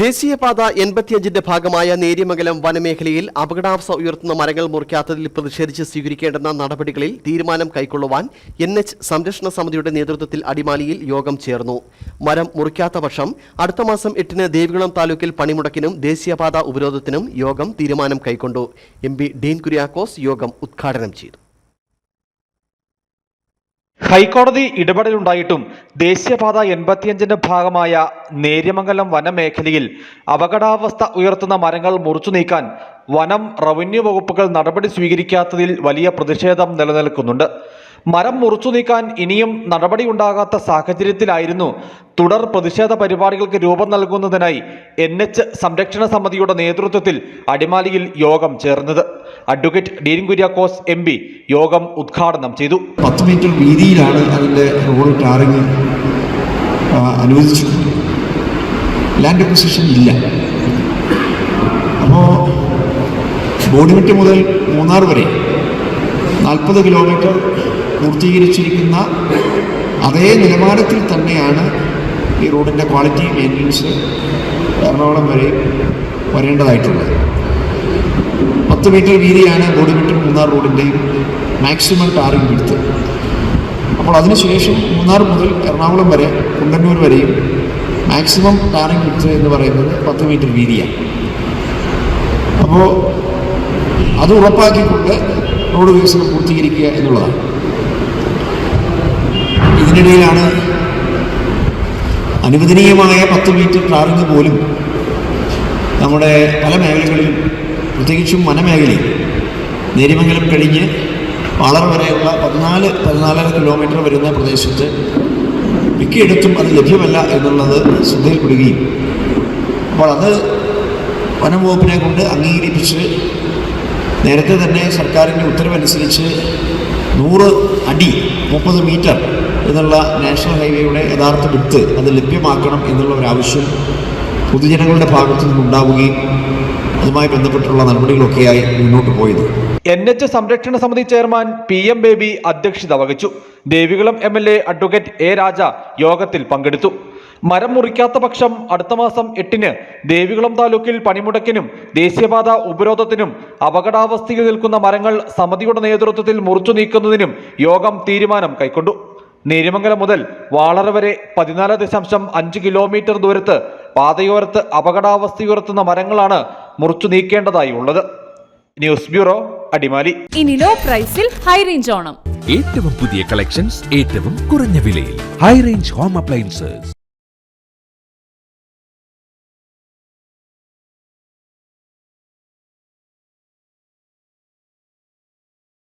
ദേശീയപാത എൺപത്തിയഞ്ചിന്റെ ഭാഗമായ നേര്യമംഗലം വനമേഖലയിൽ അപകടാവസ്ഥ ഉയർത്തുന്ന മരങ്ങൾ മുറിക്കാത്തതിൽ പ്രതിഷേധിച്ച് സ്വീകരിക്കേണ്ടുന്ന നടപടികളിൽ തീരുമാനം കൈക്കൊള്ളുവാൻ എൻ എച്ച് സംരക്ഷണ സമിതിയുടെ നേതൃത്വത്തിൽ അടിമാലിയിൽ യോഗം ചേർന്നു. മരം മുറിക്കാത്ത വർഷം അടുത്ത മാസം എട്ടിന് ദേവികുളം താലൂക്കിൽ പണിമുടക്കിനും ദേശീയപാത ഉപരോധത്തിനും യോഗം തീരുമാനം കൈക്കൊണ്ടു. എം പി ഡീൻ കുര്യാക്കോസ് യോഗം ഉദ്ഘാടനം ചെയ്തു. ഹൈക്കോടതി ഇടപെടലുണ്ടായിട്ടും ദേശീയപാത എൺപത്തിയഞ്ചിന്റെ ഭാഗമായ നേര്യമംഗലം വനമേഖലയിൽ അപകടാവസ്ഥ ഉയർത്തുന്ന മരങ്ങൾ മുറിച്ചു നീക്കാൻ വനം റവന്യൂ വകുപ്പുകൾ നടപടി സ്വീകരിക്കാത്തതിൽ വലിയ പ്രതിഷേധം നിലനിൽക്കുന്നുണ്ട്. മരം മുറിച്ചു നീക്കാൻ ഇനിയും നടപടിയുണ്ടാകാത്ത സാഹചര്യത്തിലായിരുന്നു തുടർ പ്രതിഷേധ പരിപാടികൾക്ക് രൂപം നൽകുന്നതിനായി എൻ എച്ച് സംരക്ഷണ സമിതിയുടെ നേതൃത്വത്തിൽ അടിമാലിയിൽ യോഗം ചേർന്നത്. Advocate Dean Kuriakose M P യോഗം ഉദ്ഘാടനം ചെയ്തു. പത്ത് മീറ്റർ വീതിയിലാണ് അതിന്റെ റോഡ് ടാറിങ് അനുവദിച്ചു ലാൻഡ് അക്വിസിഷൻ ഇല്ല. അപ്പോൾ ബോഡിമെറ്റ് മുതൽ മൂന്നാർ വരെ നാൽപ്പത് കിലോമീറ്റർ പൂർത്തീകരിച്ചിരിക്കുന്ന അതേ നിലവാരത്തിൽ തന്നെയാണ് ഈ റോഡിന്റെ ക്വാളിറ്റി മെയിന്റനൻസ് എറണാകുളം വരെ വരേണ്ടതായിട്ടുള്ളത്. പത്ത് മീറ്റർ വീതിയാണ് ബോഡിമെട്ടിൽ മൂന്നാർ റോഡിന്റെയും മാക്സിമം ടാറിംഗ് വിടുത്ത് അപ്പോൾ അതിനുശേഷം മൂന്നാർ മുതൽ എറണാകുളം വരെ കുണ്ടന്നൂർ വരെയും മാക്സിമം ടാറിംഗ് വിടുത്ത് എന്ന് പറയുന്നത് പത്ത് മീറ്റർ വീതിയാണ്. അപ്പോൾ അത് ഉറപ്പാക്കിക്കൊണ്ട് റോഡ് വികസനം പൂർത്തീകരിക്കുക എന്നുള്ളതാണ്. ഇതിനിടയിലാണ് അനുവദനീയമായ പത്ത് മീറ്റർ ട്രാവലിംഗ് പോലും നമ്മുടെ പല മേഖലകളിലും പ്രത്യേകിച്ചും വനമേഖലയിൽ നേരിമംഗലം കഴിഞ്ഞ് വളർ വരെയുള്ള പതിനാല് പതിനാലര കിലോമീറ്റർ വരുന്ന പ്രദേശത്ത് മിക്കയിടത്തും അത് ലഭ്യമല്ല എന്നുള്ളത് ശ്രദ്ധയിൽപ്പെടുകയും അപ്പോൾ അത് വനം വകുപ്പിനെ കൊണ്ട് അംഗീകരിപ്പിച്ച് നേരത്തെ തന്നെ സർക്കാരിന്റെ ഉത്തരവനുസരിച്ച് നൂറ് അടി മുപ്പത് മീറ്റർ എന്നുള്ള നാഷണൽ ഹൈവേയുടെ യഥാർത്ഥ വിത്ത് അത് ലഭ്യമാക്കണം എന്നുള്ള ഒരാവശ്യം പൊതുജനങ്ങളുടെ ഭാഗത്തു നിന്നുണ്ടാവുകയും അതുമായി ബന്ധപ്പെട്ടുള്ള നടപടികളൊക്കെയായി മുന്നോട്ട് പോയത്. എൻ എച്ച് സംരക്ഷണ സമിതി ചെയർമാൻ പി എം ബേബി അധ്യക്ഷത വഹിച്ചു. Devikulam M L A advocate A Raja യോഗത്തിൽ പങ്കെടുത്തു. മരം മുറിക്കാത്ത പക്ഷം അടുത്ത മാസം എട്ടിന് ദേവികുളം താലൂക്കിൽ പണിമുടക്കിനും ദേശീയപാത ഉപരോധത്തിനും അപകടാവസ്ഥയിൽ നിൽക്കുന്ന മരങ്ങൾ സമിതിയുടെ നേതൃത്വത്തിൽ മുറിച്ചു നീക്കുന്നതിനും യോഗം തീരുമാനം കൈക്കൊണ്ടു. നേര്യമംഗലം മുതൽ വാളറ വരെ പതിനാല് ദശാംശം അഞ്ച് കിലോമീറ്റർ ദൂരത്ത് പാതയോരത്ത് അപകടാവസ്ഥയുയർത്തുന്ന മരങ്ങളാണ് മുറിച്ചു നീക്കേണ്ടതായി ഉള്ളത് ന്യൂസ് ബ്യൂറോ അടിമാലി. ഇനി ലോ പ്രൈസിൽ ഹൈ റേഞ്ച് ഓണം. ഏറ്റവും പുതിയ കളക്ഷൻസ് ഏറ്റവും കുറഞ്ഞ വിലയിൽ. High range home appliances.